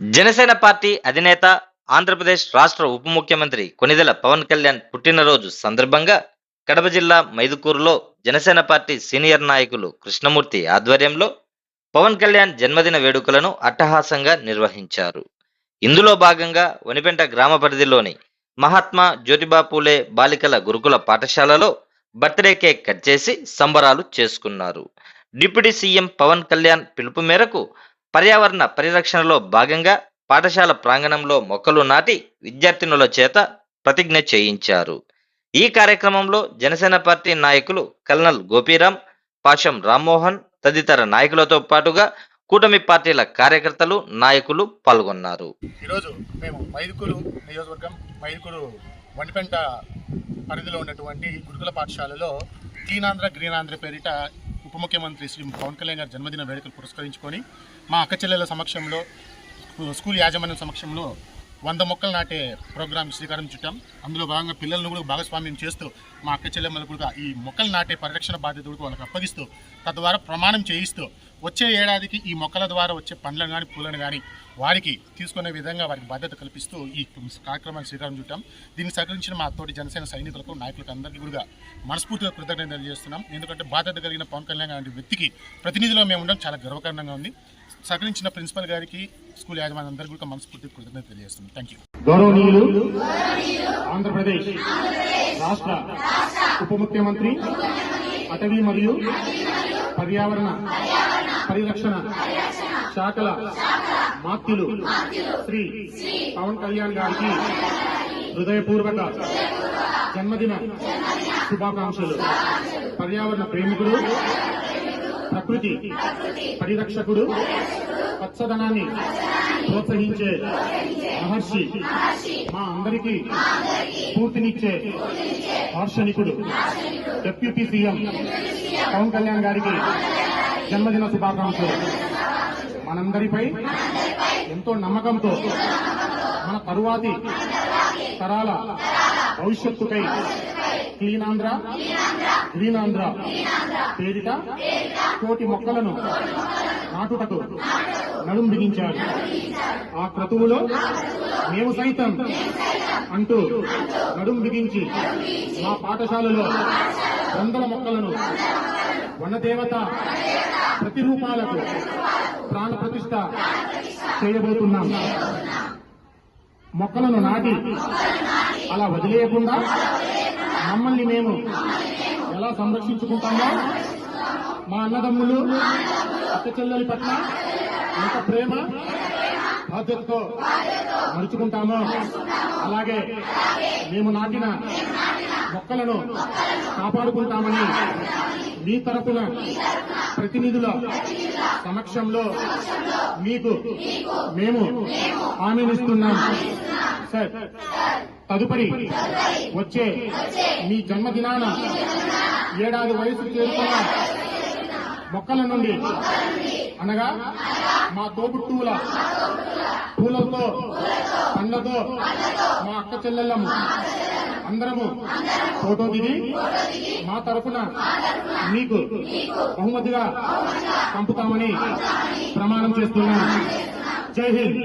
Janasena party అధినేత ఆంధ్రప్రదేశ్ రాష్ట్ర ఉప ముఖ్యమంత్రి కొనిదెల పవన్ కళ్యాణ్ పుట్టినరోజు సందర్భంగా కడప జిల్లా మైదుకూరులో జనసేన పార్టీ సీనియర్ నాయకులు కృష్ణమూర్తి ఆధ్వర్యంలో పవన్ కళ్యాణ్ జన్మదిన వేడుకలను అట్టహాసంగా నిర్వహించారు. ఇందులో భాగంగా వనిపెంట గ్రామ పరిధిలోని మహాత్మా జ్యోతిబా పూలే బాలికల గురుకుల పాఠశాలలో బర్త్డే కేక్ కట్ చేసి సంబరాలు చేసుకున్నారు. డిప్యూటీ సీఎం పవన్ కళ్యాణ్ పిలుపు మేరకు పర్యావరణ పరిరక్షణలో భాగంగా పాఠశాల ప్రాంగణంలో మొక్కలు నాటి విద్యార్థినుల చేత ప్రతిజ్ఞ చేయించారు. ఈ కార్యక్రమంలో జనసేన పార్టీ నాయకులు కల్నల్ గోపీరాం పాషం రామ్మోహన్ తదితర నాయకులతో పాటుగా కూటమి పార్టీల కార్యకర్తలు నాయకులు పాల్గొన్నారు. ఈరోజు మేము మైదుకూరు నియోజకవర్గం మైదుకూరు వండిపెంట పరిధిలో ఉన్నటువంటి గురుకుల పాఠశాలలో క్లీనాంధ్ర గ్రీనాంధ్ర పేరిట ఉప ముఖ్యమంత్రి శ్రీ పవన్ కళ్యాణ్ గారి జన్మదిన వేడుకలు పురస్కరించుకొని మా అక్క చెల్లెల సమక్షంలో స్కూల్ యాజమాన్యం సమక్షంలో వంద మొక్కలు నాటే ప్రోగ్రాం శ్రీకారం చుట్టాం. అందులో భాగంగా పిల్లలను కూడా భాగస్వామ్యం చేస్తూ మా అక్క చెల్లెమ్మలు కూడా ఈ మొక్కలు నాటే పరిరక్షణ బాధ్యత కూడా వాళ్ళకి అప్పగిస్తూ తద్వారా ప్రమాణం చేయిస్తూ వచ్చే ఏడాదికి ఈ మొక్కల ద్వారా వచ్చే పండ్లను కానీ పూలను కానీ వారికి తీసుకునే విధంగా వారికి బాధ్యత కల్పిస్తూ ఈ కార్యక్రమాన్ని శ్రీకారం చుట్టాం. దీనికి సహకరించిన మా తోటి జనసేన సైనికులకు నాయకులకు అందరికీ కూడా మనస్ఫూర్తిగా కృతజ్ఞత తెలియజేస్తున్నాం. ఎందుకంటే బాధ్యత కలిగిన పవన్ కళ్యాణ్ లాంటి వ్యక్తికి ప్రతినిధిలో మేము ఉండడం చాలా గర్వకారణంగా ఉంది. సహకరించిన ప్రిన్సిపల్ గారికి స్కూల్ యాజమాన్యం అందరికీ కూడా మనస్ఫూర్తి కృతజ్ఞత తెలియజేస్తున్నాం. థ్యాంక్ యూ గౌరవనీయులు ఆంధ్రప్రదేశ్ రాష్ట్ర ఉప ముఖ్యమంత్రి అటవీ మరియు పర్యావరణ పరిరక్షణ శాఖల మాత్యులు శ్రీ పవన్ కళ్యాణ్ గారికి హృదయపూర్వక జన్మదిన శుభాకాంక్షలు. పర్యావరణ ప్రేమికుడు ప్రకృతి పరిరక్షకుడు పచ్చదనాన్ని ప్రోత్సహించే మహర్షి మా అందరికీ స్ఫూర్తినిచ్చే దార్శనికుడు. డిప్యూటీ సీఎం పవన్ కళ్యాణ్ గారికి జన్మదిన శుభాకాంక్షలు మనందరిపై ఎంతో నమ్మకంతో మన తరువాతి తరాల భవిష్యత్తుకై క్లీన్ ఆంధ్ర గ్రీన్ ఆంధ్ర పేరిట కోటి మొక్కలను నాటుటకు నడుం బిగించారు. ఆ క్రతువులో మేము సైతం అంటూ నడుం బిగించి మా పాఠశాలలో వందల మొక్కలను వనదేవత ప్రతిరూపాలకు ప్రాణ ప్రతిష్ట చేయబోతున్నాం. మొక్కలను నాటి అలా వదిలేయకుండా మమ్మల్ని మేము ఎలా సంరక్షించుకుంటామో మా అన్నదమ్ములు అక్క చెల్లెలి పట్ల ఎంత ప్రేమ బాధ్యతతో నడుచుకుంటామో అలాగే మేము నాటిన మొక్కలను కాపాడుకుంటామని మీ తరపున ప్రతినిధుల సమక్షంలో మీకు మేము హామీనిస్తున్నాం సార్ తదుపరి వచ్చే మీ జన్మదినాన ఏడాది వయసు చేరుకున్న మొక్కల నుండి అనగా మా తోబుట్టువుల పూలతో పండ్లతో మా అక్క చెల్లెళ్ళము అందరము ఫోటో దిగి మా తరఫున మీకు బహుమతిగా పంపుతామని ప్రమాణం చేస్తున్నాం. జై హింద్.